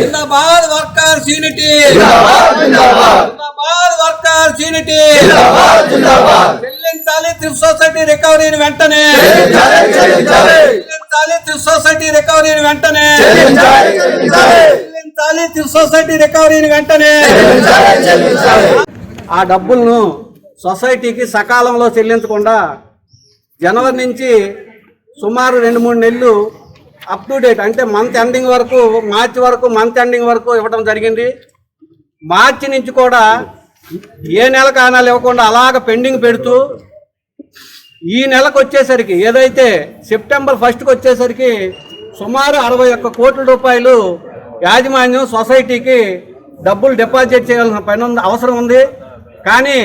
జిందాబాద్. Workers unity. జిందాబాద్ జిందాబాద్. జిందాబాద్ workers unity. జిందాబాద్ జిందాబాద్. చెల్లించాలి త్రిప్ సొసైటీ రికవరీని వెంటనే. చెల్లించాలి త్రిప్ సొసైటీ రికవరీని వెంటనే. చెల్లించాలి త్రిప్ సొసైటీ రికవరీని వెంటనే. ఆ డబ్బులను సొసైటీకి సకాలంలో చెల్లించకుండా జనవరి నుంచి సుమారు రెండు మూడు నెలలు అప్ టు డేట్ అంటే మంత్ ఎండింగ్ వరకు మార్చి వరకు మంత్ ఎండింగ్ వరకు ఇవ్వడం జరిగింది. మార్చి నుంచి కూడా ఏ నెల కానాలు ఇవ్వకుండా అలాగ పెండింగ్ పెడుతూ ఈ నెలకు వచ్చేసరికి ఏదైతే సెప్టెంబర్ ఫస్ట్కి వచ్చేసరికి సుమారు అరవై ఒక్క కోట్ల రూపాయలు యాజమాన్యం సొసైటీకి డబ్బులు డిపాజిట్ చేయాల్సిన పని ఉంది అవసరం ఉంది. కానీ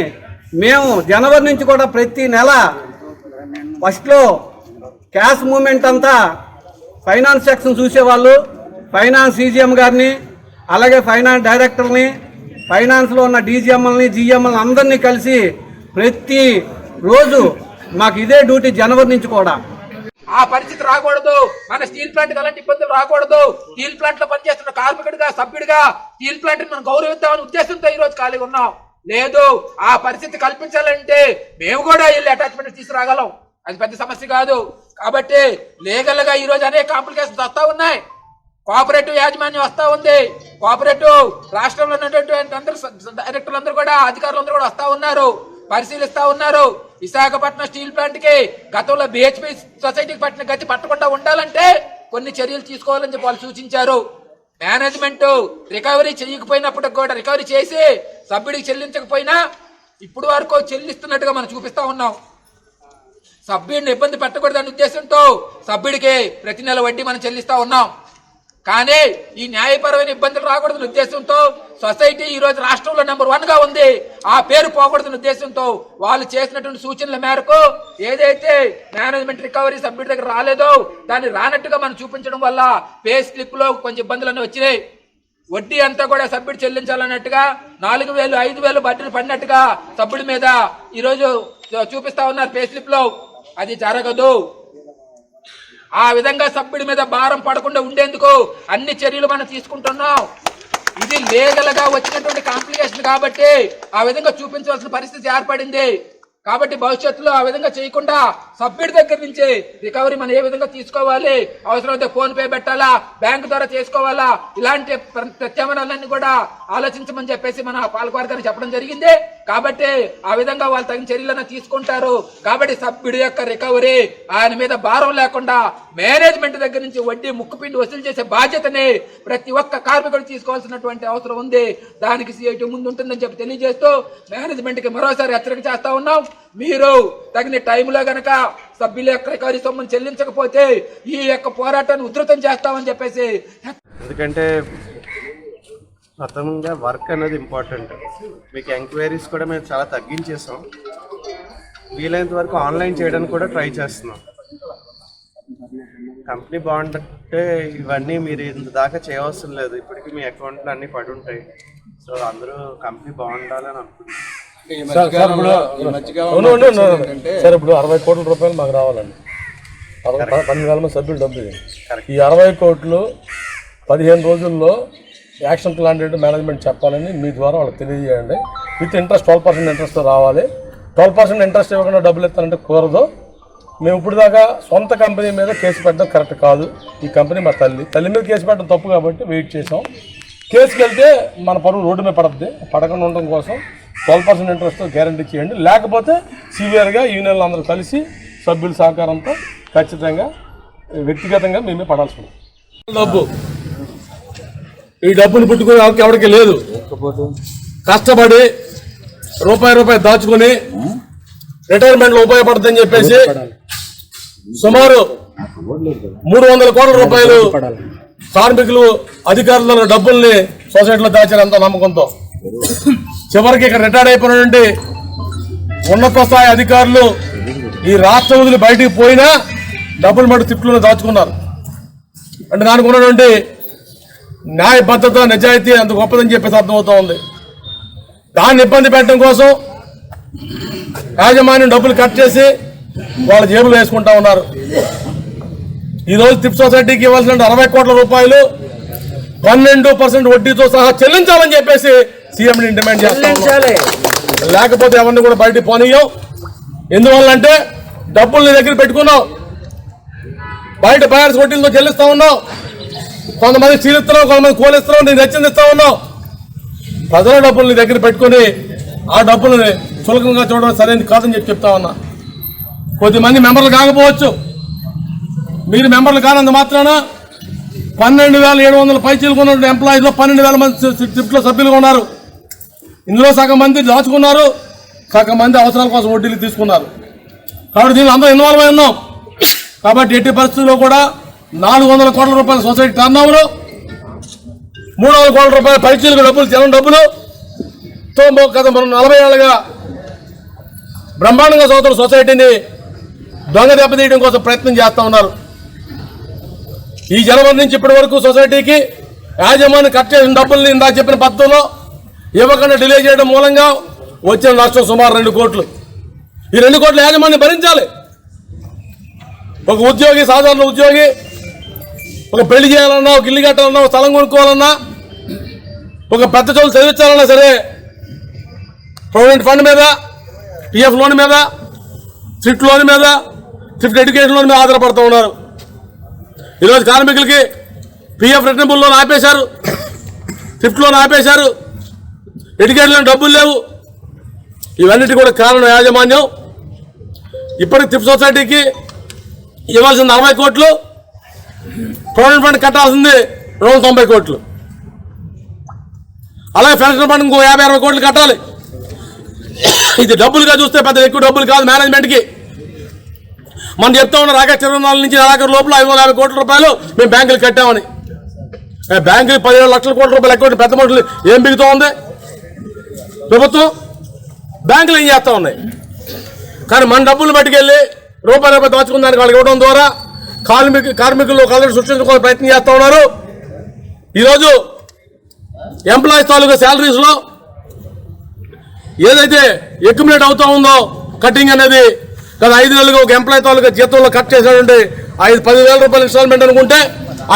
మేము జనవరి నుంచి కూడా ప్రతి నెల ఫస్ట్లో క్యాష్ మూమెంట్ అంతా ఫైనాన్స్ సెక్షన్ చూసేవాళ్ళు ఫైనాన్స్ ఈజీఎం గారిని అలాగే ఫైనాన్స్ డైరెక్టర్ని ఫైనాన్స్లో ఉన్న డీజీఎంఎల్ని జీఎంఎల్ని అందరినీ కలిసి ప్రతి రోజు మాకు ఇదే డ్యూటీ జనవరి నుంచి కూడా. ఆ పరిస్థితి రాకూడదు. మన స్టీల్ ప్లాంట్ అలాంటి ఇబ్బందులు రాకూడదు. స్టీల్ ప్లాంట్లో పనిచేస్తున్న కార్మికుడిగా సభ్యుడిగా స్టీల్ ప్లాంట్ మనం గౌరవిద్దామని ఉద్దేశంతో ఈ రోజు ఖాళీగా ఉన్నాం. లేదు ఆ పరిస్థితి కల్పించాలంటే మేము కూడా వెళ్ళి అటాచ్మెంట్ తీసుకురాగలం. అది పెద్ద సమస్య కాదు. కాబట్టి లీగల్గా అనేక కాంప్లికేషన్స్ వస్తూ ఉన్నాయి. కోఆపరేటివ్ యాజమాన్యం వస్తూ ఉంది. కోఆపరేటివ్ రాష్ట్రంలో ఉన్నటువంటి అందరూ డైరెక్టర్లందరూ కూడా అధికారులందరూ కూడా వస్తూ ఉన్నారు. పరిశీలిస్తూ ఉన్నారు. విశాఖపట్నం స్టీల్ ప్లాంట్కి గతంలో బిహెచ్పి సొసైటీకి పట్టిన గతి పట్టకుండా ఉండాలంటే కొన్ని చర్యలు తీసుకోవాలని చెప్పి వాళ్ళు సూచించారు. మేనేజ్మెంట్ రికవరీ చేయకపోయినప్పటికి కూడా రికవరీ చేసి సభ్యుడికి చెల్లించకపోయినా ఇప్పుడు వరకు చెల్లిస్తున్నట్టుగా మనం చూపిస్తూ ఉన్నాం. సభ్యుడిని ఇబ్బంది పెట్టకూడదనే ఉద్దేశంతో సభ్యుడికి ప్రతి నెల వడ్డీ మనం చెల్లిస్తా ఉన్నాం. కానీ ఈ న్యాయపరమైన ఇబ్బందులు రాకూడదనే ఉద్దేశంతో సొసైటీ ఈ రోజు రాష్ట్రంలో నెంబర్ వన్గా ఉంది. ఆ పేరు పోకూడదనే ఉద్దేశంతో వాళ్ళు చేసినటువంటి సూచనల మేరకు ఏదైతే మేనేజ్మెంట్ రికవరీ సభ్యుడి దగ్గర రాలేదో దాన్ని రానట్టుగా మనం చూపించడం వల్ల పే స్లిప్లో కొంచెం ఇబ్బందులన్నీ వచ్చినాయి. వడ్డీ అంతా కూడా సభ్యుడు చెల్లించాలన్నట్టుగా నాలుగు వేలు ఐదు వేలు బడ్డీలు పడినట్టుగా సభ్యుడి మీద ఈరోజు చూపిస్తా ఉన్నారు పే స్లిప్లో అది జరగదు. ఆ విధంగా సభ్యుడి మీద భారం పడకుండా ఉండేందుకు అన్ని చర్యలు మనం తీసుకుంటున్నాం. ఇది లీగల్గా వచ్చినటువంటి కాంప్లికేషన్ కాబట్టి ఆ విధంగా చూపించవలసిన పరిస్థితి ఏర్పడింది. కాబట్టి భవిష్యత్తులో ఆ విధంగా చేయకుండా సభ్యుడి దగ్గర నుంచి రికవరీ మనం ఏ విధంగా తీసుకోవాలి? అవసరమైతే ఫోన్ పే పెట్టాలా? బ్యాంక్ ద్వారా చేసుకోవాలా? ఇలాంటి ప్ర- ప్రత్యామ్నాయాలన్నీ కూడా ఆలోచించమని చెప్పేసి మన పాలకవర్గానికి చెప్పడం జరిగింది. కాబట్టి ఆ విధంగా వాళ్ళు తగిన చర్యలను తీసుకుంటారు. కాబట్టి సభ్యుడి యొక్క రికవరీ ఆయన మీద భారం లేకుండా మేనేజ్మెంట్ దగ్గర నుంచి వడ్డీ ముక్కుపిండి వసూలు చేసే బాధ్యతని ప్రతి ఒక్క కార్మికుడు తీసుకోవాల్సినటువంటి అవసరం ఉంది. దానికి సిఐటి ముందు ఉంటుందని చెప్పి తెలియజేస్తూ మేనేజ్మెంట్కి మరోసారి హెచ్చరిక చేస్తా ఉన్నాం. మీరు తగిన టైంలో గనక సభ్యుల యొక్క రికవరీ సొమ్మును చెల్లించకపోతే ఈ యొక్క పోరాటాన్ని ఉధృతం చేస్తామని చెప్పేసి ఎందుకంటే ప్రథమంగా వర్క్ అనేది ఇంపార్టెంట్. మీకు ఎంక్వైరీస్ కూడా మేము చాలా తగ్గించేసాం. వీలైనంత వరకు ఆన్లైన్ చేయడానికి కూడా ట్రై చేస్తున్నాం. కంపెనీ బాగుంటే ఇవన్నీ మీరు ఇంత దాకా చేయవసరం లేదు. ఇప్పటికి మీ అకౌంట్లో అన్నీ పడి ఉంటాయి. సో అందరూ కంపెనీ బాగుండాలని అనుకుంటున్నాం. సార్ సార్ ఇప్పుడు అరవై కోట్ల రూపాయలు మాకు రావాలండి. పన్నెండు వేల మంది సభ్యులు డబ్బు ఇది. ఈ అరవై కోట్లు పదిహేను రోజుల్లో యాక్షన్ ప్లాన్ రేటు మేనేజ్మెంట్ చెప్పాలని మీ ద్వారా వాళ్ళకి తెలియజేయండి. With interest twelve percent interest రావాలి. ట్వెల్వ్ పర్సెంట్ ఇంట్రెస్ట్ ఇవ్వకుండా డబ్బులు ఇస్తానంటే కూరదు మేము ఇప్పుడు దాకా సొంత కంపెనీ మీద కేసు పెట్టడం కరెక్ట్ కాదు. ఈ కంపెనీ మా తల్లి. తల్లి మీద కేసు పెట్టడం తప్పు కాబట్టి వెయిట్ చేసాం కేసుకి వెళ్తే మన పరువు రోడ్డు మీద పడద్ది. పడకుండా ఉండడం కోసం ట్వెల్వ్ పర్సెంట్ ఇంట్రెస్ట్ గ్యారంటీ చేయండి. లేకపోతే సివియర్గా యూనియన్లు అందరూ కలిసి సభ్యుల సహకారంతో ఖచ్చితంగా వ్యక్తిగతంగా మేమే పడాల్సి ఉంది డబ్బు. ఈ డబ్బును పుట్టుకునే వాళ్ళకి ఎవరికి లేదు. కష్టపడి రూపాయి రూపాయి దాచుకొని రిటైర్మెంట్లో ఉపయోగపడుతుందని చెప్పేసి సుమారు మూడు వందల కోట్ల రూపాయలు కార్మికులు అధికారుల డబ్బుల్ని సొసైటీలో దాచారు అంత నమ్మకంతో. చివరికి ఇక్కడ రిటైర్డ్ అయిపోయినటువంటి ఉన్నత స్థాయి అధికారులు ఈ రాష్ట్రం వదిలి బయటికి పోయినా డబ్బులు మటు తిట్లు దాచుకున్నారు. అంటే దానికి ఉన్నటువంటి న్యాయబద్ధత నిజాయితీ అంత గొప్పదని చెప్పేసి అర్థమవుతా ఉంది. దాన్ని ఇబ్బంది పెట్టడం కోసం యాజమాన్యం డబ్బులు కట్ చేసి వాళ్ళ జేబులు వేసుకుంటా ఉన్నారు. ఈ రోజు టిప్ సొసైటీకి ఇవ్వాల్సిన అరవై కోట్ల రూపాయలు పన్నెండు పర్సెంట్ వడ్డీతో సహా చెల్లించాలని చెప్పేసి సీఎం డిమాండ్ చేస్తాం లేకపోతే ఎవరిని కూడా బయటికి పోనీయం ఎందువల్లంటే డబ్బులు నీ దగ్గర పెట్టుకున్నావు. బయట బయార్స్ వడ్డీలతో చెల్లిస్తా ఉన్నావు. కొంతమంది చీలిస్తున్నావు కొంతమంది కోలిస్తున్నావు నేను నచ్చింది ఇస్తా ఉన్నావు. ప్రజల డబ్బులు నీ దగ్గర పెట్టుకొని ఆ డబ్బులని చులకంగా చూడడం సరైనది కాదని చెప్పి చెప్తా ఉన్నా. కొద్దిమంది మెంబర్లు కాకపోవచ్చు. మీరు మెంబర్లు కానంత మాత్రాన పన్నెండు వేల ఏడు వందల పైచీలు కొన్న ఎంప్లాయీస్లో పన్నెండు వేల మంది షిఫ్ట్లో సభ్యులుగా ఉన్నారు. ఇందులో సగం మంది దాచుకున్నారు. సగం మంది అవసరాల కోసం వడ్డీలు తీసుకున్నారు. కాబట్టి దీనిలో అందరూ ఇన్వాల్వ్ అయి ఉన్నాం. కాబట్టి ఎట్టి పరిస్థితుల్లో కూడా నాలుగు వందల కోట్ల రూపాయల సొసైటీ టర్న్ ఓవర్ మూడు వందల కోట్ల రూపాయల పైచీలకు డబ్బులు జనం డబ్బులు. తోంబో మొ- గత మనం నలభై ఏళ్ళుగా బ్రహ్మాండంగా సోదరు సొసైటీని దొంగ దెబ్బతీయడం కోసం ప్రయత్నం చేస్తా ఉన్నారు. ఈ జనవరి నుంచి ఇప్పటి వరకు సొసైటీకి యాజమాన్యం కట్ చేసిన డబ్బుల్ని ఇందాక చెప్పిన పద్ధతిలో ఇవ్వకుండా డిలే చేయడం మూలంగా వచ్చిన నష్టం సుమారు రెండు కోట్లు. ఈ రెండు కోట్ల యాజమాన్యం భరించాలి. ఒక ఉద్యోగి సాధారణ ఉద్యోగి ఒక పెళ్ళి చేయాలన్నా ఒక ఇల్లు కట్టాలన్నా ఒక స్థలం కొనుక్కోవాలన్నా ఒక పెద్ద చదువు చదివించాలన్నా సరే ప్రొవిడెంట్ ఫండ్ మీద పిఎఫ్ లోన్ మీద స్విఫ్ట్ లోన్ మీద స్విఫ్ట్ ఎడ్యుకేషన్ లోన్ మీద ఆధారపడుతూ ఉన్నారు. ఈరోజు కార్మికులకి పిఎఫ్ రిటర్నబుల్ లోన్ ఆపేశారు. స్విఫ్ట్ లోన్ ఆపేశారు. ఎడ్యుకేషన్ లోన్ డబ్బులు లేవు. ఇవన్నిటి కూడా కారణం యాజమాన్యం. ఇప్పటికి టిప్ సొసైటీకి ఇవ్వాల్సిన నలభై కోట్లు ప్రొవిడెంట్ ఫండ్ కట్టాల్సింది రెండు వందల తొంభై కోట్లు. అలాగే పెన్షన్ ఫండ్ ఇంకో యాభై అరవై కోట్లు కట్టాలి. ఇది డబ్బులుగా చూస్తే పెద్ద ఎక్కువ డబ్బులు కాదు మేనేజ్మెంట్కి మనం చెప్తా ఉన్న రాకేష్ ఇరవై నాలుగు నుంచి నెలాఖరు లోపల ఐదు వందల యాభై కోట్ల రూపాయలు మేము బ్యాంకులు కట్టామని. బ్యాంకులు పదిహేడు లక్షల కోట్ల రూపాయలు ఎక్కువ పెద్ద మనుషులు ఏం బిగుతూ ఉంది? ప్రభుత్వం బ్యాంకులు ఏం చేస్తూ ఉన్నాయి? కానీ మన డబ్బులు పట్టుకెళ్ళి రూపాయి రూపాయి దాచుకున్న దానికి వాళ్ళకి ఇవ్వడం ద్వారా కార్మిక కార్మికులు కలర్ సృష్టించుకోవడం ప్రయత్నం చేస్తూ ఉన్నారు. ఈరోజు ఎంప్లాయీస్ తాలూకా శాలరీస్లో ఏదైతే అక్యుములేట్ అవుతా ఉందో కటింగ్ అనేది గత ఐదు నెలలుగా ఒక ఎంప్లాయీ తాలూకా జీతంలో కట్ చేసినటువంటి ఐదు పదివేల రూపాయలు ఇన్స్టాల్మెంట్ అనుకుంటే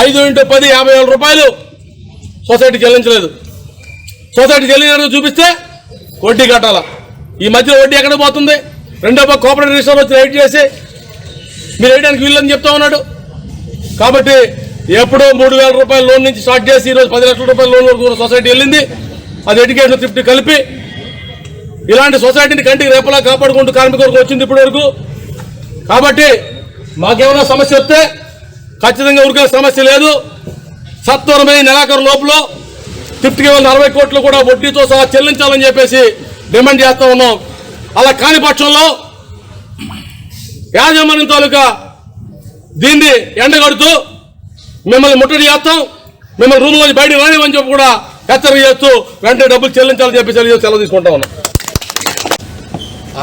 ఐదు ఇంటూ పది యాభై వేల రూపాయలు సొసైటీ చెల్లించలేదు. సొసైటీ చెల్లించడం చూపిస్తే వడ్డీ కట్టాల. ఈ మధ్యలో వడ్డీ ఎక్కడ పోతుంది? రెండో కోఆపరేటివ్ రిజిస్టర్ వచ్చి రైట్ చేసి మీరు వేయడానికి వీళ్ళని చెప్తా ఉన్నాడు. కాబట్టి ఎప్పుడో మూడు వేల రూపాయల లోన్ నుంచి స్టార్ట్ చేసి ఈరోజు పది లక్షల రూపాయల లోన్ వరకు కూడా సొసైటీ వెళ్ళింది. అది ఎడ్యుకేషన్ ఫిఫ్టీ కలిపి ఇలాంటి సొసైటీని కంటికి రేపలా కాపాడుకుంటూ కార్మిక వరకు వచ్చింది ఇప్పటి వరకు. కాబట్టి మాకేమైనా సమస్య వస్తే ఖచ్చితంగా ఉరికే సమస్య లేదు. సత్వరమైన నెలాఖరు లోపల ఫిఫ్టీకి వెళ్ళిన అరవై కోట్లు కూడా వడ్డీతో సహా చెల్లించాలని చెప్పేసి డిమాండ్ చేస్తా ఉన్నాం. అలా కాని పక్షంలో యాజమాన్యం తాలూకా దీన్ని ఎండగడుతూ మిమ్మల్ని ముట్టడి చేస్తాం. మిమ్మల్ని రూమ్ నుంచి బయట రానివని చెప్పి కూడా హెచ్చరిక చేస్తూ వెంటనే డబ్బులు చెల్లించాలని చెప్పి సెలవు సెలవు తీసుకుంటా ఉన్నాం.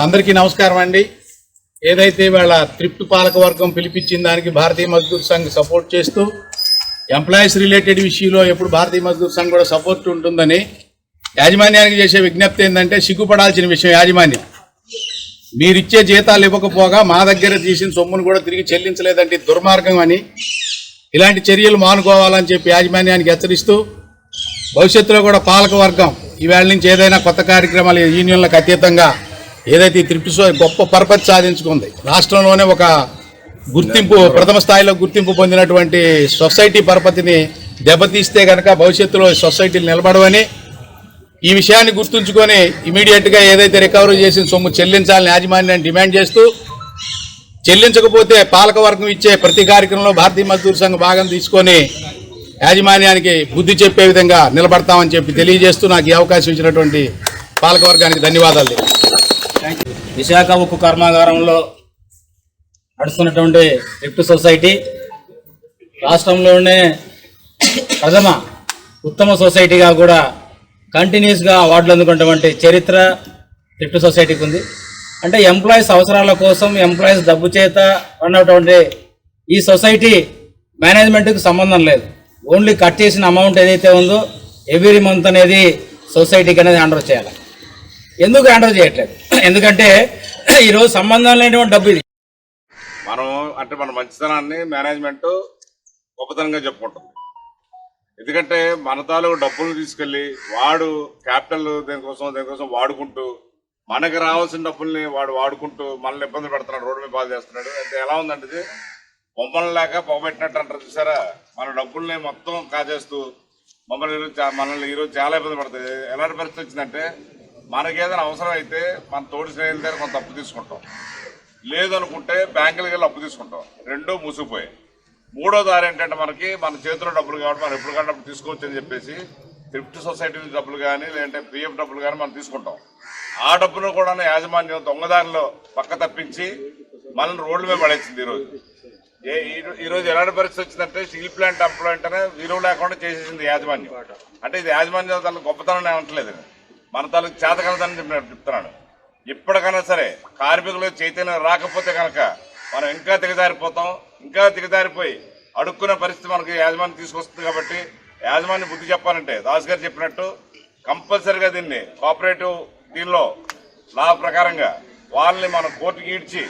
అందరికీ నమస్కారం అండి. ఏదైతే వాళ్ళ త్రిప్ట్ పాలకవర్గం పిలిపించిన దానికి భారతీయ మజ్దూర్ సంఘ్ సపోర్ట్ చేస్తూ ఎంప్లాయీస్ రిలేటెడ్ విషయంలో ఎప్పుడు భారతీయ మజ్దూర్ సంఘ్ కూడా సపోర్ట్ ఉంటుందని యాజమాన్యానికి చేసే విజ్ఞప్తి ఏంటంటే సిగ్గుపడాల్సిన విషయం యాజమాన్యం. మీరిచ్చే జీతాలు ఇవ్వకపోగా మా దగ్గర తీసిన సొమ్మును కూడా తిరిగి చెల్లించలేదంటే దుర్మార్గం అని ఇలాంటి చర్యలు మానుకోవాలని చెప్పి యాజమాన్యానికి హెచ్చరిస్తూ భవిష్యత్తులో కూడా పాలకవర్గం ఈవేళ నుంచి ఏదైనా కొత్త కార్యక్రమాలు యూనియన్లకు అతీతంగా ఏదైతే ఈ గొప్ప పరపతి సాధించుకుంది. రాష్ట్రంలోనే ఒక గుర్తింపు ప్రథమ స్థాయిలో గుర్తింపు పొందినటువంటి సొసైటీ పరపతిని దెబ్బతీస్తే కనుక భవిష్యత్తులో సొసైటీలు నిలబడవని ఈ విషయాన్ని గుర్తుంచుకొని ఇమీడియట్గా ఏదైతే రికవరీ చేసిన సొమ్ము చెల్లించాలని యాజమాన్యాన్ని డిమాండ్ చేస్తూ చెల్లించకపోతే పాలకవర్గం ఇచ్చే ప్రతి కార్యక్రమంలో భారతీయ మజ్దూర్ సంఘ భాగం తీసుకొని యాజమాన్యానికి బుద్ధి చెప్పే విధంగా నిలబడతామని చెప్పి తెలియజేస్తూ నాకు ఈ అవకాశం ఇచ్చినటువంటి పాలకవర్గానికి ధన్యవాదాలు విశాఖ ఉక్కు కర్మాగారంలో నడుస్తున్నటువంటి లిఫ్ట్ సొసైటీ రాష్ట్రంలోనే ప్రథమ ఉత్తమ సొసైటీగా కూడా కంటిన్యూస్గా అవార్డులు అందుకున్నటువంటి చరిత్ర క్రిప్టో సొసైటీకి ఉంది. అంటే ఎంప్లాయీస్ అవసరాల కోసం ఎంప్లాయీస్ డబ్బు చేత ఉన్నటువంటి ఈ సొసైటీ మేనేజ్మెంట్కి సంబంధం లేదు. ఓన్లీ కట్ చేసిన అమౌంట్ ఏదైతే ఉందో ఎవ్రీ మంత్ అనేది సొసైటీకి అనేది హ్యాండ్ చేయాలి. ఎందుకు హ్యాండ్ చేయట్లేదు? ఎందుకంటే ఈరోజు సంబంధం లేనిటువంటి డబ్బు ఇది. మనం అంటే మన మంచితనాన్ని మేనేజ్మెంట్ గొప్పతనంగా చెప్పుకుంటాం ఎందుకంటే మన తాలూకు డబ్బులు తీసుకెళ్ళి వాడు క్యాపిటల్ దేనికోసం దేనికోసం వాడుకుంటూ మనకి రావాల్సిన డబ్బుల్ని వాడు వాడుకుంటూ మనల్ని ఇబ్బంది పెడుతున్నాడు రోడ్డు మీద బాధ చేస్తున్నాడు. అంటే ఎలా ఉందంటే ఇది బొమ్మలు లేక పొగబెట్టినట్టు అంటారు చూసారా? మన డబ్బుల్ని మొత్తం కాజేస్తూ మమ్మల్ని ఈరోజు మనల్ని ఈరోజు చాలా ఇబ్బంది పడుతుంది. ఎలాంటి పరిస్థితి వచ్చిందంటే మనకి ఏదైనా అవసరం అయితే మన తోటి స్నేహితుల దగ్గర కొంత అప్పు తీసుకుంటాం. లేదనుకుంటే బ్యాంకులకి వెళ్ళి అప్పు తీసుకుంటాం. రెండో మూసుకుపోయాయి. మూడో దారి ఏంటంటే మనకి మన చేతిలో డబ్బులు కాబట్టి మనం ఎప్పుడు కానీ తీసుకోవచ్చు అని చెప్పేసి థ్రిఫ్ట్ సొసైటీ నుంచి డబ్బులు కానీ లేదంటే పిఎఫ్ డబ్బులు కానీ మనం తీసుకుంటాం. ఆ డబ్బును కూడా యాజమాన్యం దొంగదారిలో పక్క తప్పించి మనల్ని రోడ్ల మీద పడేసింది ఈరోజు ఏ ఈరోజు ఎలాంటి పరిస్థితి వచ్చిందంటే స్టీల్ ప్లాంట్ ఎంప్లాయింట్ అనే విలువ లేకుండా చేసేసింది యాజమాన్యం. అంటే ఇది యాజమాన్యం తన గొప్పతనం అనట్లేదు మన తాలూకు చేతకనదని చెప్పినట్టు చెప్తున్నాను. ఇప్పటికైనా సరే కార్మికులు చైతన్యం రాకపోతే కనుక మనం ఇంకా దిగజారిపోతాం ఇంకా దిగజారిపోయి అడుక్కునే పరిస్థితి మనకి యాజమాన్యం తీసుకొస్తుంది కాబట్టి యాజమాన్యం బుద్ధి చెప్పాలంటే దాస్ గారు చెప్పినట్టు కంపల్సరిగా దీన్ని కోఆపరేటివ్ దీనిలో లా ప్రకారంగా వాళ్ళని మనం కోర్టుకి ఈడ్చి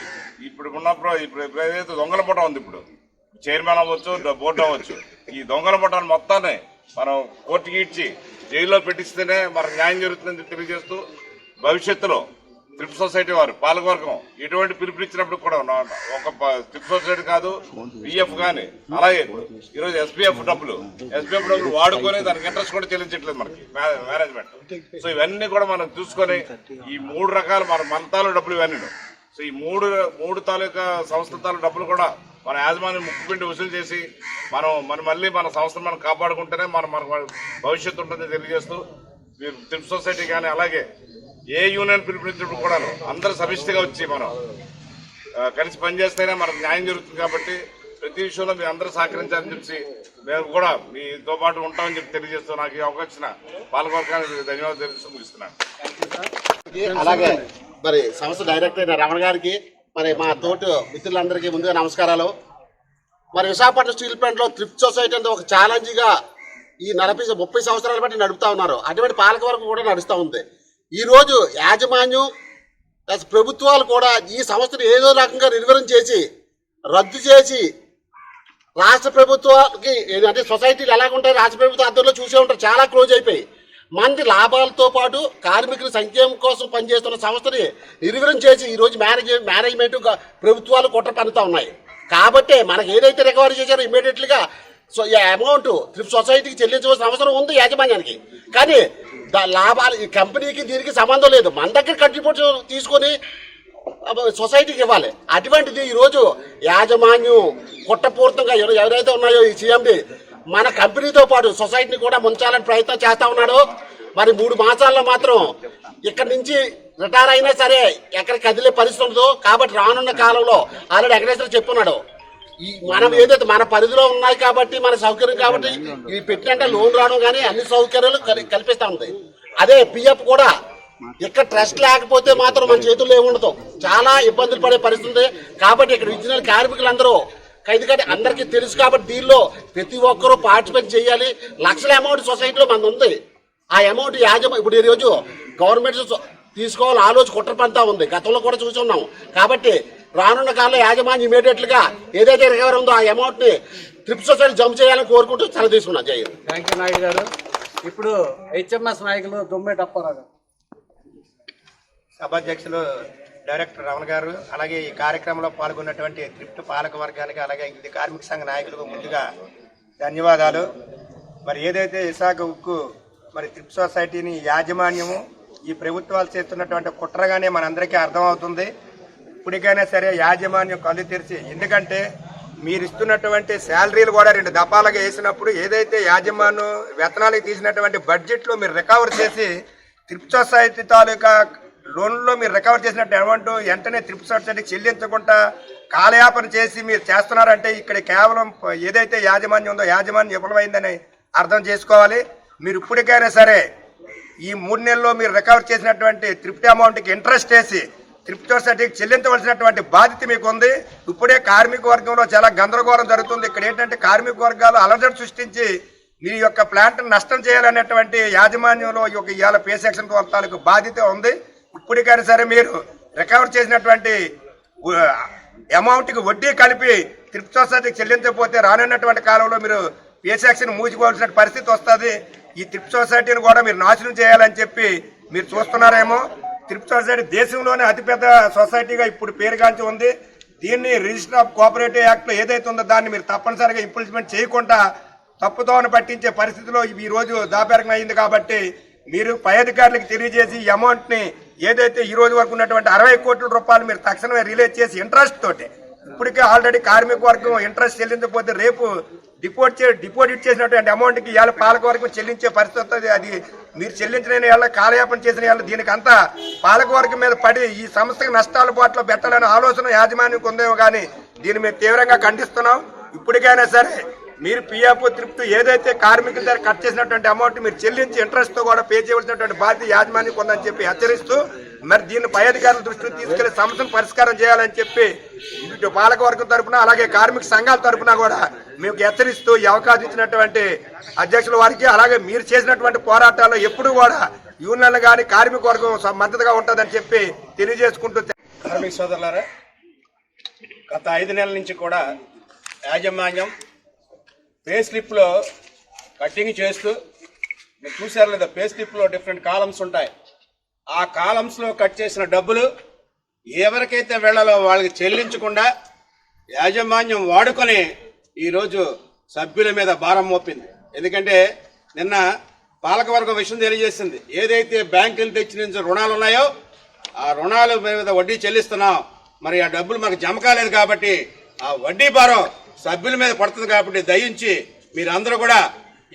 ఇప్పుడు ఉన్నప్పుడు ఇప్పుడు ఏదైతే దొంగల పుట ఉంది ఇప్పుడు చైర్మన్ అవ్వచ్చు బోర్డు అవ్వచ్చు ఈ దొంగల పుటాన్ని మొత్తాన్ని మనం కోర్టుకి ఈడ్చి జైల్లో పెట్టిస్తేనే మనకు న్యాయం జరుగుతుందని తెలియజేస్తూ భవిష్యత్తులో త్రిప్ సొసైటీ వారు పాలకవర్గం. ఎటువంటి పిలుపునిచ్చినప్పుడు కూడా ఒక త్రిప్ సొసైటీ కాదు పిఎఫ్ కానీ అలాగే ఈరోజు ఎస్పీఎఫ్ డబ్బులు. ఎస్పీఎఫ్ డబ్బులు వాడుకొని దానికి ఇంట్రెస్ట్ కూడా చెల్లించట్లేదు మనకి మే- మేనేజ్మెంట్ సో ఇవన్నీ కూడా మనం చూసుకొని ఈ మూడు రకాల మన మంతాలు డబ్బులు ఇవన్నీ. సో ఈ మూడు మూడు తాలూకా సంస్థల తాలూ డబ్బులు కూడా మన యాజమాన్యం ముక్కుపిండి వసూలు చేసి మనం మన మళ్ళీ మన సంస్థను మనం కాపాడుకుంటేనే మన మన భవిష్యత్తు ఉంటుందని తెలియజేస్తూ మీరు ట్రిప్ సొసైటీ కానీ అలాగే ఏ యూనియన్ పిలుపునిచ్చినప్పుడు కూడా అందరూ సమిష్టిగా వచ్చి మనం కలిసి పనిచేస్తేనే మనకు న్యాయం జరుగుతుంది కాబట్టి ప్రతి విషయంలో మీరు అందరూ సహకరించాలని చెప్పి మేము కూడా మీతో పాటు ఉంటామని చెప్పి తెలియజేస్తూ నాకు ఈ అవకాశం పాలకవర్గానికి ధన్యవాదాలు తెలుస్తూ ముగిస్తున్నాను. అలాగే మరి సంస్థ డైరెక్టర్ అయిన రమణ గారికి మరి మా తోటి మిత్రులందరికీ ముందుగా నమస్కారాలు. మరి విశాఖపట్నం స్టీల్ ప్లాంట్లో త్రిప్ సొసైటీ అంటే ఒక ఛాలెంజ్గా ఈ నలభై ముప్పై సంవత్సరాల బట్టి నడుపుతా ఉన్నారు. అటువంటి పాలక వరకు కూడా నడుస్తూ ఉంది. ఈరోజు యాజమాన్యం ప్లస్ ప్రభుత్వాలు కూడా ఈ సంస్థను ఏదో రకంగా నిర్వహణ చేసి రద్దు చేసి రాష్ట్ర ప్రభుత్వానికి అంటే సొసైటీలు ఎలా ఉంటాయి రాష్ట్ర ప్రభుత్వ ఆధ్వర్యంలో చూసే ఉంటారు. చాలా క్లోజ్ అయిపోయి మంది లాభాలతో పాటు కార్మికుల సంక్షేమం కోసం పనిచేస్తున్న సంస్థని నిర్వహణ చేసి ఈరోజు మేనేజ్ మేనేజ్మెంట్ ప్రభుత్వాలు కుట్ర పనుతూ ఉన్నాయి. కాబట్టి మనకి ఏదైతే రికవరీ చేశారో ఇమీడియట్లీగా సో ఈ అమౌంట్ సొసైటీకి చెల్లించవలసిన అవసరం ఉంది యాజమాన్యానికి. కానీ దా- లాభాలు ఈ కంపెనీకి దీనికి సంబంధం లేదు. మన దగ్గర కంట్రిబ్యూషన్ తీసుకొని సొసైటీకి ఇవ్వాలి. అటువంటిది ఈరోజు యాజమాన్యం కుట్రపూర్తంగా ఎవరైతే ఉన్నాయో ఈ సీఎండి మన కంపెనీతో పాటు సొసైటీని కూడా ముంచాలని ప్రయత్నం చేస్తూ ఉన్నాడు. మరి మూడు మాసాల్లో మాత్రం ఇక్కడి నుంచి రిటైర్ అయినా సరే ఎక్కడ కదిలే పరిస్థితి ఉండదు. కాబట్టి రానున్న కాలంలో ఆల్రెడీ వెంకటేశ్వర చెప్పున్నాడు ఈ మనం ఏదైతే మన పరిధిలో ఉన్నాయి కాబట్టి మన సౌకర్యం కాబట్టి ఇవి పెట్టినంటే లోన్ రావడం కానీ అన్ని సౌకర్యాలు కల్- కల్పిస్తా ఉంది. అదే పిఎఫ్ కూడా ఇక్కడ ట్రస్ట్ లేకపోతే మాత్రం మన చేతుల్లో ఏముండదు చాలా ఇబ్బందులు పడే పరిస్థితి కాబట్టి ఇక్కడ విద్యుత్ కార్మికులందరూ ఎందుకంటే అందరికీ తెలుసు కాబట్టి దీనిలో ప్రతి ఒక్కరూ పార్టిసిపేట్ చేయాలి. లక్షల అమౌంట్ సొసైటీలో మనది ఉంది. ఆ అమౌంట్ యాజమా ఇప్పుడు ఈ రోజు గవర్నమెంట్ తీసుకోవాలని ఆలోచన కుట్ర పంతా ఉంది. గతంలో కూడా చూసి ఉన్నాం. కాబట్టి రానున్న కాలంలో యాజమాన్యం ఇమీడియట్గా ఏదైతే రికవర్ ఉందో ఆ అమౌంట్ని ట్రిప్ సొసైటీ జమ చేయాలని కోరుకుంటూ చాలా తీసుకున్నాం. జై. థ్యాంక్ యూ నాయుడు గారు. ఇప్పుడు హెచ్ఎంఎస్ నాయకులు దుమ్మెటి అప్పారావు గారు. సభాధ్యక్షులు డైరెక్టర్ రమణ గారు అలాగే ఈ కార్యక్రమంలో పాల్గొన్నటువంటి త్రిప్ట్ పాలక వర్గానికి అలాగే ఇది కార్మిక సంఘ నాయకులకు ముందుగా ధన్యవాదాలు. మరి ఏదైతే విశాఖ ఉక్కు మరి త్రిప్ సొసైటీని యాజమాన్యము ఈ ప్రభుత్వాలు చేస్తున్నటువంటి కుట్రగానే మనందరికీ అర్థమవుతుంది. ఇప్పటికైనా సరే యాజమాన్యం కళ్ళు తెరిచి ఎందుకంటే మీరు ఇస్తున్నటువంటి శాలరీలు కూడా రెండు దఫాలుగా వేసినప్పుడు ఏదైతే యాజమాన్యం వేతనాలకు తీసినటువంటి బడ్జెట్లో మీరు రికవర్ చేసి త్రిప్ సొసైటీ తాలూకా లోన్లో మీరు రికవర్ చేసినట్టు అమౌంట్ వెంటనే త్రిప్ సొసైటీకి చెల్లించకుండా కాలయాపన చేసి మీరు చేస్తున్నారంటే ఇక్కడ కేవలం ఏదైతే యాజమాన్యం ఉందో యాజమాన్యం విఫలమైందని అర్థం చేసుకోవాలి. మీరు ఇప్పటికైనా సరే ఈ మూడు నెలల్లో మీరు రికవర్ చేసినటువంటి త్రిప్ట్ అమౌంట్కి ఇంట్రెస్ట్ వేసి త్రిప్ట్ చెల్లించవలసినటువంటి బాధ్యత మీకు ఉంది ఇప్పుడే కార్మిక వర్గంలో చాలా గందరగోళం జరుగుతుంది. ఇక్కడ ఏంటంటే కార్మిక వర్గాలు అలజడి సృష్టించి మీ యొక్క ప్లాంట్ నష్టం చేయాలనేటువంటి యాజమాన్యంలో ఈ యొక్క ఇవాళ పే సెక్షన్ తాలూకు బాధ్యత ఉంది. ఇప్పటికైనా సరే మీరు రికవర్ చేసినటువంటి అమౌంట్కి వడ్డీ కలిపి త్రిప్ట్ చెల్లించకపోతే రానున్నటువంటి కాలంలో మీరు పిఎస్ఎక్స్ని మూసుకోవాల్సిన పరిస్థితి వస్తుంది. ఈ త్రిప్ సొసైటీని కూడా మీరు నాశనం చేయాలని చెప్పి మీరు చూస్తున్నారేమో. త్రిప్ సొసైటీ దేశంలోనే అతిపెద్ద సొసైటీగా ఇప్పుడు పేరుగాంచి ఉంది. దీన్ని రిజిస్టర్ ఆఫ్ కోఆపరేటివ్ యాక్ట్ ఏదైతే ఉందో దాన్ని మీరు తప్పనిసరిగా ఇంప్లిమెంట్ చేయకుండా తప్పుదోవను పట్టించే పరిస్థితిలో ఈ రోజు దాపేరకం అయింది కాబట్టి మీరు పై అధికారులకు తెలియజేసి ఈ అమౌంట్ని ఏదైతే ఈ రోజు వరకు ఉన్నటువంటి అరవై కోట్ల రూపాయలు మీరు తక్షణమే రిలీజ్ చేసి ఇంట్రెస్ట్ తోటి ఇప్పటికే ఆల్రెడీ కార్మిక వర్గం ఇంట్రెస్ట్ చెల్లించకపోతే రేపు డిపోట్ చే డిపాజిట్ చేసినటువంటి అమౌంట్కి ఇవాళ పాలక వర్గం చెల్లించే పరిస్థితి అది మీరు చెల్లించిన వాళ్ళ కాలయాపన చేసిన వాళ్ళ దీనికంతా పాలకవర్గం పాలక వర్గం మీద పడి ఈ సంస్థకి నష్టాల బాటలో పెట్టాలనే ఆలోచన యాజమాన్యం ఉందేమో కానీ దీన్ని మేము తీవ్రంగా ఖండిస్తున్నాం. ఇప్పటికైనా సరే మీరు పిఎఫ్ తృప్తి ఏదైతే కార్మికుల దగ్గర కట్ చేసినటువంటి అమౌంట్ మీరు చెల్లించి ఇంట్రెస్ట్తో కూడా పే చేయవలసినటువంటి బాధ్యత యాజమాన్యం ఉందని చెప్పి హెచ్చరిస్తూ మరి దీన్ని పై అధికారుల దృష్టికి తీసుకెళ్ళి సమస్యను పరిష్కారం చేయాలని చెప్పి ఇటు పాలకవర్గం తరఫున తరపున అలాగే కార్మిక సంఘాల తరపున కూడా మీకు హెచ్చరిస్తూ ఈ అవకాశం ఇచ్చినటువంటి అధ్యక్షుల వారికి అలాగే మీరు చేసినటువంటి పోరాటాల్లో ఎప్పుడు కూడా యూనియన్లు కానీ కార్మిక వర్గం మద్దతుగా ఉంటుందని చెప్పి తెలియజేసుకుంటూ కార్మిక సోదరులారా గత ఐదు నెలల నుంచి కూడా యాజమాన్యం పే స్లిప్లో కటింగ్ చేస్తూ మీరు చూసారు లేదా పే స్లిప్లో డిఫరెంట్ కాలమ్స్ ఉంటాయి. ఆ కాలమ్స్లో కట్ చేసిన డబ్బులు ఎవరికైతే వెళ్ళాలో వాళ్ళకి చెల్లించకుండా యాజమాన్యం వాడుకొని ఈరోజు సభ్యుల మీద భారం మోపింది. ఎందుకంటే నిన్న పాలకవర్గం విషయం తెలియజేసింది. ఏదైతే బ్యాంకులు తెచ్చిన రుణాలు ఉన్నాయో ఆ రుణాల మీద వడ్డీ చెల్లిస్తున్నాం. మరి ఆ డబ్బులు మనకు జమ కాలేదు కాబట్టి ఆ వడ్డీ భారం సభ్యుల మీద పడుతుంది కాబట్టి దయించి మీరందరూ కూడా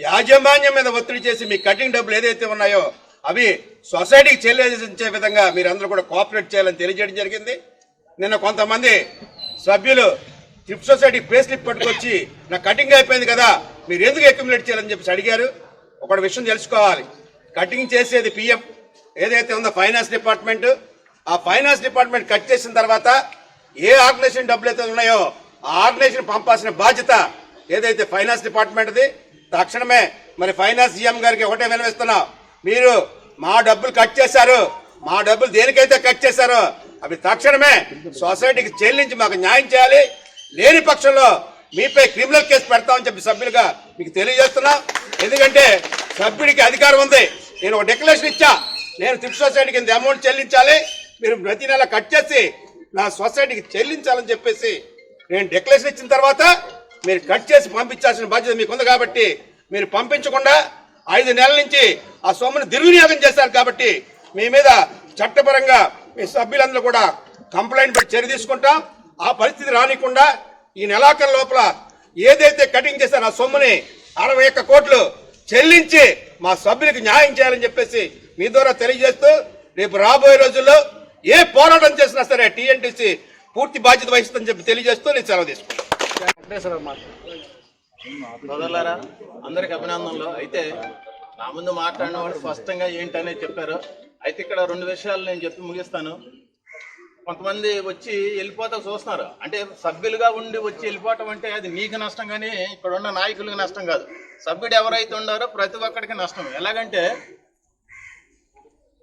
యాజమాన్యం మీద ఒత్తిడి చేసి మీ కటింగ్ డబ్బులు ఏదైతే ఉన్నాయో అవి సొసైటీకి చెల్లించే విధంగా మీరందరూ కూడా కోఆపరేట్ చేయాలని తెలియజేయడం జరిగింది. నిన్న కొంతమంది సభ్యులు ట్రిప్ సొసైటీ పే స్లిప్ పట్టుకొచ్చి నా కటింగ్ అయిపోయింది కదా మీరు ఎందుకు అక్యుములేట్ చేయాలని చెప్పేసి అడిగారు. ఒకటి విషయం తెలుసుకోవాలి. కటింగ్ చేసేది పిఎఫ్ ఏదైతే ఉందో ఫైనాన్స్ డిపార్ట్మెంట్ ఆ ఫైనాన్స్ డిపార్ట్మెంట్ కట్ చేసిన తర్వాత ఏ ఆర్గనైజేషన్ డబ్బులు అయితే ఉన్నాయో ఆ ఆర్గనైజేషన్ పంపాల్సిన బాధ్యత ఏదైతే ఫైనాన్స్ డిపార్ట్మెంట్ది తక్షణమే మరి ఫైనాన్స్ సీఎం గారికి ఒకటే వినవిస్తున్నాం. మీరు మా డబ్బులు కట్ చేశారు. మా డబ్బులు దేనికైతే కట్ చేశారో అవి తక్షణమే సొసైటీకి చెల్లించి మాకు న్యాయం చేయాలి. లేని పక్షంలో మీపై క్రిమినల్ కేసు పెడతామని చెప్పి సభ్యులుగా మీకు తెలియజేస్తున్నా. ఎందుకంటే సభ్యుడికి అధికారం ఉంది. నేను ఒక డిక్లరేషన్ ఇచ్చా. నేను త్రిప్ సొసైటీకి ఇంత అమౌంట్ చెల్లించాలి. మీరు ప్రతి నెల కట్ చేసి నా సొసైటీకి చెల్లించాలని చెప్పేసి నేను డిక్లరేషన్ ఇచ్చిన తర్వాత మీరు కట్ చేసి పంపించాల్సిన బాధ్యత మీకు ఉంది కాబట్టి మీరు పంపించకుండా ఐదు నెలల నుంచి ఆ సొమ్మును దుర్వినియోగం చేశారు కాబట్టి మీ మీద చట్టపరంగా మీ సభ్యులందరూ కూడా కంప్లైంట్ పెట్టి చర్య తీసుకుంటాం. ఆ పరిస్థితి రానికుండా ఈ నెలాఖరు లోపల ఏదైతే కటింగ్ చేశారో ఆ సొమ్ముని అరవై ఒక్క కోట్లు చెల్లించి మా సభ్యులకు న్యాయం చేయాలని చెప్పేసి మీ ద్వారా తెలియజేస్తూ రేపు రాబోయే రోజుల్లో ఏ పోరాటం చేసినా సరే టీఎన్టీసీ పూర్తి బాధ్యత వహిస్తుందని చెప్పి తెలియజేస్తూ నేను సెలవు తీసుకుంటాను సోదరులారా అందరికి అభినందనలు. అయితే నా ముందు మాట్లాడిన వాళ్ళు స్పష్టంగా ఏంటనే చెప్పారు. అయితే ఇక్కడ రెండు విషయాలు నేను చెప్పి ముగిస్తాను. కొంతమంది వచ్చి వెళ్ళిపోతా చూస్తున్నారు. అంటే సభ్యులుగా ఉండి వచ్చి వెళ్ళిపోవటం అంటే అది నీకు నష్టం కానీ ఇక్కడ ఉన్న నాయకులకు నష్టం కాదు. సభ్యుడు ఎవరైతే ఉన్నారో ప్రతి ఒక్కడికి నష్టం. ఎలాగంటే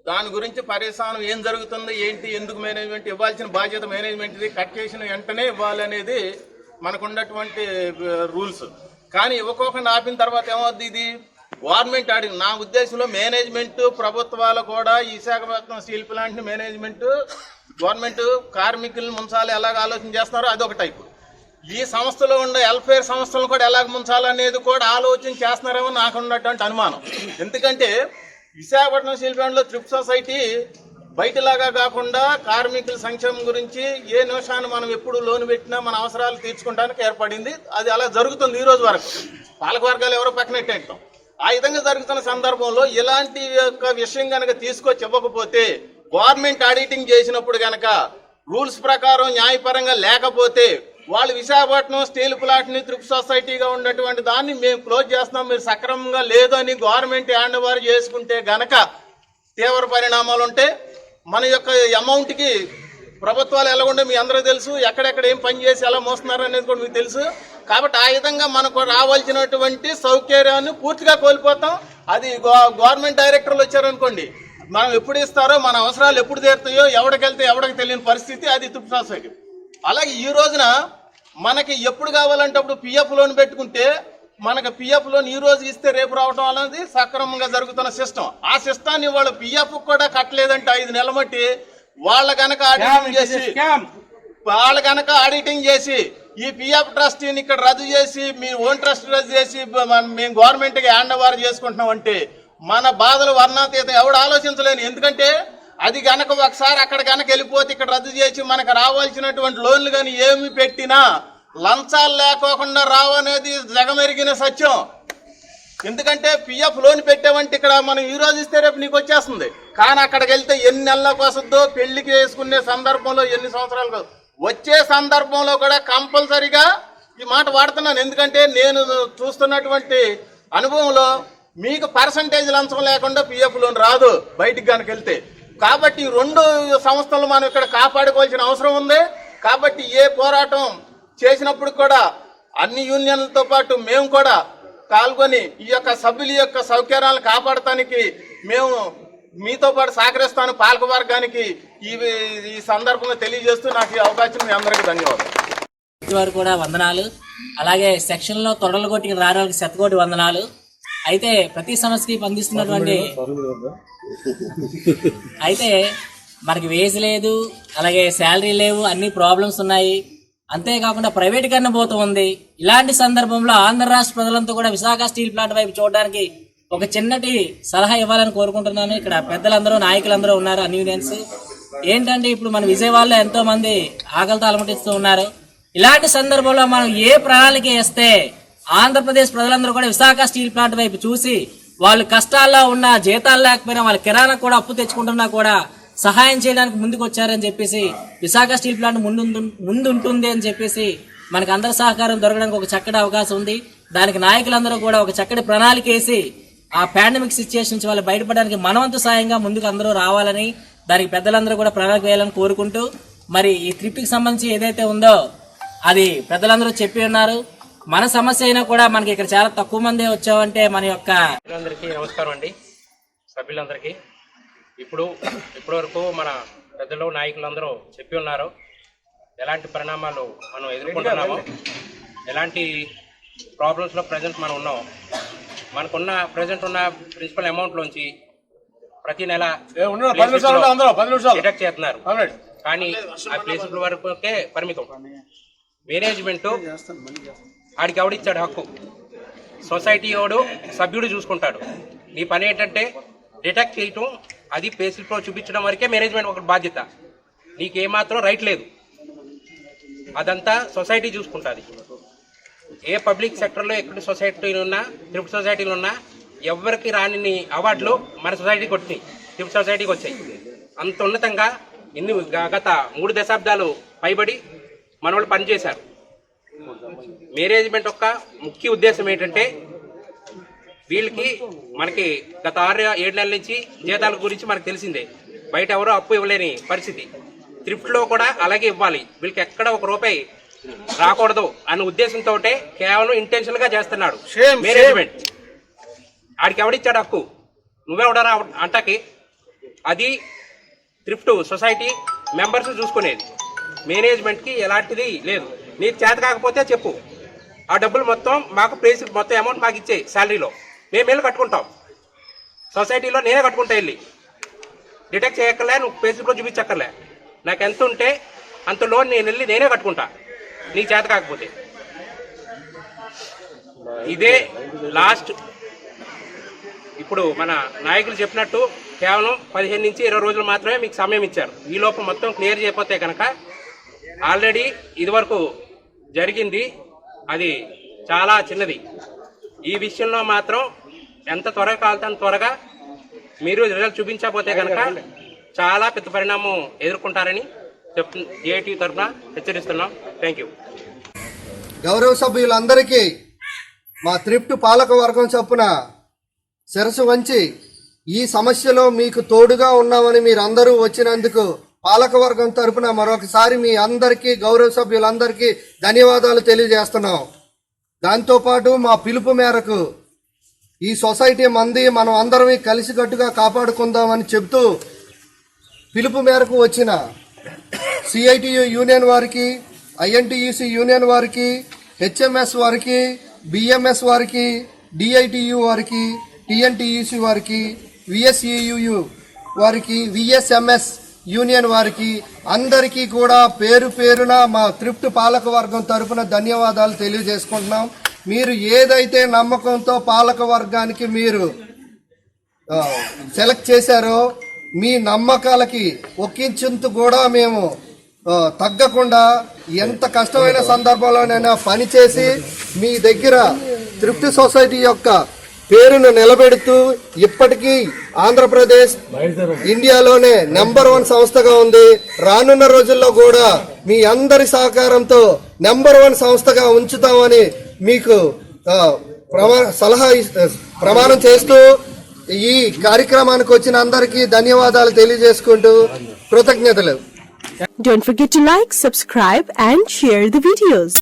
దాని గురించి పరిశానం ఏం జరుగుతుంది ఏంటి ఎందుకు మేనేజ్మెంట్ ఇవ్వాల్సిన బాధ్యత మేనేజ్మెంట్ది కట్ చేసిన వెంటనే ఇవ్వాలనేది మనకున్నటువంటి రూల్స్. కానీ ఇవ్వకోకుండా ఆపిన తర్వాత ఏమవుద్ది ఇది? గవర్నమెంట్ ఆడి నా ఉద్దేశంలో మేనేజ్మెంట్ ప్రభుత్వాలు కూడా ఈ విశాఖపట్నం స్టీల్ ప్లాంట్ని మేనేజ్మెంట్ గవర్నమెంట్ కార్మికులను ముంచాలి ఎలాగ ఆలోచన చేస్తున్నారో అదొక టైపు. ఈ సంస్థలో ఉండే వెల్ఫేర్ సంస్థలను కూడా ఎలాగ ముంచాలనేది కూడా ఆలోచన చేస్తున్నారేమో నాకు ఉన్నటువంటి అనుమానం. ఎందుకంటే విశాఖపట్నం స్టీల్ ప్లాంట్లో ట్రిప్ సొసైటీ బయటలాగా కాకుండా కార్మికుల సంక్షేమం గురించి ఏ నిమిషాన్ని మనం ఎప్పుడు లోన్ పెట్టినా మన అవసరాలు తీర్చుకోవడానికి ఏర్పడింది. అది అలా జరుగుతుంది ఈ రోజు వరకు. పాలక వర్గాలు ఎవరో పక్కనెట్టేస్తాం ఆ విధంగా జరుగుతున్న సందర్భంలో ఇలాంటి యొక్క విషయం కనుక తీసుకొచ్చి ఇవ్వకపోతే గవర్నమెంట్ ఆడిటింగ్ చేసినప్పుడు కనుక రూల్స్ ప్రకారం న్యాయపరంగా లేకపోతే వాళ్ళు విశాఖపట్నం స్టీల్ ప్లాంట్ త్రిప్ సొసైటీగా ఉన్నటువంటి దాన్ని మేము క్లోజ్ చేస్తున్నాం మీరు సక్రమంగా లేదని గవర్నమెంట్ హ్యాండ్ ఓవర్ చేసుకుంటే గనక తీవ్ర పరిణామాలు ఉంటాయి మన యొక్క అమౌంట్కి ప్రభుత్వాలు ఎలా మీ అందరూ తెలుసు ఎక్కడెక్కడ ఏం పని చేసి ఎలా మోస్తున్నారు అనేది కూడా మీకు తెలుసు. కాబట్టి ఆ విధంగా మనకు రావాల్సినటువంటి సౌకర్యాన్ని పూర్తిగా కోల్పోతాం. అది గవర్నమెంట్ డైరెక్టర్లు వచ్చారనుకోండి మనం ఎప్పుడు ఇస్తారో మన అవసరాలు ఎప్పుడు తీరుతాయో ఎవడికెళ్తే ఎవడికి తెలియని పరిస్థితి అది తుప్పు అలాగే ఈ రోజున మనకి ఎప్పుడు కావాలంటే అప్పుడు పిఎఫ్ లోన్ పెట్టుకుంటే మనకు పిఎఫ్ లోన్ ఈ రోజు ఇస్తే రేపు రావడం అనేది సక్రమంగా జరుగుతున్న సిస్టమ్ ఆ సిస్టాన్ని వాళ్ళు పిఎఫ్ కూడా కట్టలేదంటే ఐదు నెలల మట్టి వాళ్ళ గనక ఆడిటింగ్ చేసి వాళ్ళు గనక ఆడిటింగ్ చేసి ఈ పిఎఫ్ ట్రస్టీని ఇక్కడ రద్దు చేసి మీ ఓన్ ట్రస్ట్ రద్దు చేసి మేము గవర్నమెంట్కి హ్యాండ్ ఓవర్ చేసుకుంటున్నాం అంటే మన బాధలు వర్ణాతీతం ఎవడు ఆలోచించలేను. ఎందుకంటే అది గనక ఒకసారి అక్కడ గనక వెళ్ళిపోతే ఇక్కడ రద్దు చేసి మనకు రావాల్సినటువంటి లోన్లు కానీ ఏమి పెట్టినా లంచాలు లేకోకుండా రావనేది జగమెరిగిన సత్యం. ఎందుకంటే పిఎఫ్ లోన్ పెట్టామంటే ఇక్కడ మనం ఈ రోజు ఇస్తే రేపు నీకు వచ్చేస్తుంది. కానీ అక్కడికి వెళ్తే ఎన్ని నెలలకు వస్తుందో పెళ్ళికి వేసుకునే సందర్భంలో ఎన్ని సంవత్సరాలు వచ్చే సందర్భంలో కూడా కంపల్సరిగా ఈ మాట వాడుతున్నాను. ఎందుకంటే నేను చూస్తున్నటువంటి అనుభవంలో మీకు పర్సంటేజ్ లంచం లేకుండా పిఎఫ్ లోన్ రాదు బయటికి కనుక వెళ్తే. కాబట్టి రెండు సంస్థలు మనం ఇక్కడ కాపాడుకోవాల్సిన అవసరం ఉంది. కాబట్టి ఏ పోరాటం చేసినప్పుడు కూడా అన్ని యూనియన్లతో పాటు మేము కూడా పాల్గొని ఈ యొక్క సభ్యుల యొక్క సౌకర్యాలను కాపాడటానికి మేము మీతో పాటు సహకరిస్తాను పాలక వర్గానికి ఈ ఈ సందర్భంగా తెలియజేస్తూ నాకు ఈ అవకాశం మీ అందరికీ ధన్యవాదాలు. వారు కూడా వందనాలు. అలాగే సెక్షన్లో తొడలు కొట్టి రాని వాళ్ళకి శతకోటి వందనాలు. అయితే ప్రతి సమస్యకి పంపిస్తున్నటువంటి అయితే మనకి వేసి లేదు అలాగే శాలరీ లేవు అన్ని ప్రాబ్లమ్స్ ఉన్నాయి. అంతేకాకుండా ప్రైవేటీకరణ పోతూ ఉంది. ఇలాంటి సందర్భంలో ఆంధ్ర రాష్ట్ర ప్రజలంతా కూడా విశాఖ స్టీల్ ప్లాంట్ వైపు చూడడానికి ఒక చిన్నటి సలహా ఇవ్వాలని కోరుకుంటున్నాను. ఇక్కడ పెద్దలందరూ నాయకులందరూ ఉన్నారు అన్ని యూనియన్స్ ఏంటంటే ఇప్పుడు మన విజయవాడలో ఎంతో మంది ఆకలితో అలమటిస్తూ ఉన్నారు. ఇలాంటి సందర్భంలో మనం ఏ ప్రణాళిక వేస్తే ఆంధ్రప్రదేశ్ ప్రజలందరూ కూడా విశాఖ స్టీల్ ప్లాంట్ వైపు చూసి వాళ్ళు కష్టాల్లో ఉన్న జీతాలు లేకపోయినా వాళ్ళ కిరాణా కూడా అప్పు తెచ్చుకుంటున్నా కూడా సహాయం చేయడానికి ముందుకు వచ్చారని చెప్పేసి విశాఖ స్టీల్ ప్లాంట్ ముందు ముందు ఉంటుంది అని చెప్పేసి మనకు అందరి సహకారం దొరకడానికి ఒక చక్కటి అవకాశం ఉంది. దానికి నాయకులందరూ కూడా ఒక చక్కటి ప్రణాళిక వేసి ఆ పాండమిక్ సిచ్యుయేషన్ నుంచి వాళ్ళు బయటపడడానికి మనవంతు సాయంగా ముందుకు అందరూ రావాలని దానికి పెద్దలందరూ కూడా ప్రణాళిక వేయాలని కోరుకుంటూ మరి ఈ ట్రిప్కి సంబంధించి ఏదైతే ఉందో అది పెద్దలందరూ చెప్పి ఉన్నారు. మన సమస్య అయినా కూడా మనకి ఇక్కడ చాలా తక్కువ మందే వచ్చామంటే మన యొక్క నమస్కారం అండి. సభ్యులందరికీ. ఇప్పుడు ఇప్పటివరకు మన పెద్దలు నాయకులందరూ చెప్పి ఉన్నారు. ఎలాంటి పరిణామాలు మనం ఎదుర్కొంటున్నామో ఎలాంటి ప్రాబ్లమ్స్లో ప్రజెంట్ మనం ఉన్నాం మనకున్న ప్రజెంట్ ఉన్న ప్రిన్సిపల్ అమౌంట్లోంచి ప్రతి నెల. డిడక్ట్ చేస్తున్నారు. కానీ ఆ ప్లేసుల వరకే పరిమితం. మేనేజ్మెంట్ ఆడికి ఎవడిచ్చాడు హక్కు? సొసైటీ వాడు సభ్యుడు చూసుకుంటాడు. నీ పని ఏంటంటే డిటెక్ట్ చేయటం అది పేసిల్లో చూపించడం వరకే మేనేజ్మెంట్ ఒక బాధ్యత. నీకేమాత్రం రైట్ లేదు. అదంతా సొసైటీ చూసుకుంటుంది. ఏ పబ్లిక్ సెక్టర్లో ఎక్కడ సొసైటీలు ఉన్నా ట్రిప్ట్ సొసైటీలు ఉన్నా ఎవరికి రాని అవార్డులు మన సొసైటీకి వచ్చినాయి. త్రిపుల్ సొసైటీకి వచ్చాయి. అంత ఉన్నతంగా ఇన్ని గత మూడు దశాబ్దాలు పైబడి మన వాళ్ళు పనిచేశారు. మేనేజ్మెంట్ యొక్క ముఖ్య ఉద్దేశం ఏంటంటే వీళ్ళకి మనకి గత ఆరు ఏడు నెలల నుంచి జీతాల గురించి మనకు తెలిసిందే. బయట ఎవరో అప్పు ఇవ్వలేని పరిస్థితి. త్రిఫ్ట్లో కూడా అలాగే ఇవ్వాలి. వీళ్ళకి ఎక్కడ ఒక రూపాయి రాకూడదు అన్న ఉద్దేశంతో కేవలం ఇంటెన్షన్గా చేస్తున్నాడు. మేనేజ్మెంట్ ఆడికి ఎవడిచ్చాడు హక్కు? నువ్వెవడరా అంటకి. అది థ్రిఫ్ట్ సొసైటీ మెంబర్స్ చూసుకునేది. మేనేజ్మెంట్కి ఎలాంటిది లేదు. నీకు చేత కాకపోతే చెప్పు. ఆ డబ్బులు మొత్తం మాకు ప్లేస్ మొత్తం అమౌంట్ మాకు ఇచ్చే శాలరీలో మేము వెళ్ళి కట్టుకుంటాం. సొసైటీలో నేనే కట్టుకుంటా వెళ్ళి. డిటెక్ట్ చేయక్కర్లే నువ్వు ఫేస్బుక్లో చూపించక్కర్లే. నాకు ఎంత ఉంటే అంత లోన్ నేను వెళ్ళి నేనే కట్టుకుంటా. నీకు చేత కాకపోతే. ఇదే లాస్ట్. ఇప్పుడు మన నాయకులు చెప్పినట్టు కేవలం పదిహేను నుంచి ఇరవై రోజులు మాత్రమే మీకు సమయం ఇచ్చారు. ఈ లోపం మొత్తం క్లియర్ చేయకపోతే కనుక ఆల్రెడీ ఇదివరకు జరిగింది. అది చాలా చిన్నది. ఈ విషయంలో మాత్రం ఎంత త్వరగా అంత త్వరగా మీరు రిజల్ట్ చూపించకపోతే కనుక చాలా పెద్ద పరిణామం ఎదుర్కొంటారని చెప్తు ఏఐటీ తరఫున హెచ్చరిస్తున్నాం. థ్యాంక్ యూ గౌరవ సభ్యులందరికీ మా త్రిప్ట్ పాలక వర్గం చొప్పున శిరసు వంచి ఈ సమస్యలో మీకు తోడుగా ఉన్నామని మీరందరూ వచ్చినందుకు పాలకవర్గం తరపున మరొకసారి మీ అందరికీ గౌరవ సభ్యులందరికీ ధన్యవాదాలు తెలియజేస్తున్నాం. దాంతోపాటు మా పిలుపు మేరకు ఈ సొసైటీ మంది మనం అందరం కలిసికట్టుగా కాపాడుకుందామని చెబుతూ పిలుపు మేరకు వచ్చిన సిఐటియు యూనియన్ వారికి ఐఎన్టీయూసి యూనియన్ వారికి హెచ్ఎంఎస్ వారికి బిఎంఎస్ వారికి డిఐటియు వారికి టిఎన్టీయూసి వారికి విఎస్ఈయు వారికి విఎస్ఎంఎస్ యూనియన్ వారికి అందరికీ కూడా పేరు పేరున మా త్రిప్ట్ పాలకవర్గం తరఫున తరపున ధన్యవాదాలు తెలియజేసుకుంటున్నాం. మీరు ఏదైతే నమ్మకంతో పాలకవర్గానికి మీరు సెలెక్ట్ చేశారో మీ నమ్మకాలకి ఒక్కించింత కూడా మేము తగ్గకుండా ఎంత కష్టమైన సందర్భంలోనైనా పనిచేసి మీ దగ్గర తృప్తి సొసైటీ యొక్క పేరును నిలబెడుతూ ఇప్పటికీ ఆంధ్రప్రదేశ్ ఇండియాలోనే నెంబర్ వన్ సంస్థగా ఉంది రానున్న రోజుల్లో కూడా మీ అందరి సహకారంతో నెంబర్ వన్ సంస్థగా ఉంచుతామని మీకు ప్రమా సలహా ప్రమాణం చేస్తూ ఈ కార్యక్రమానికి వచ్చిన అందరికీ ధన్యవాదాలు తెలియజేసుకుంటూ కృతజ్ఞతలు Don't forget to like, subscribe and share the videos.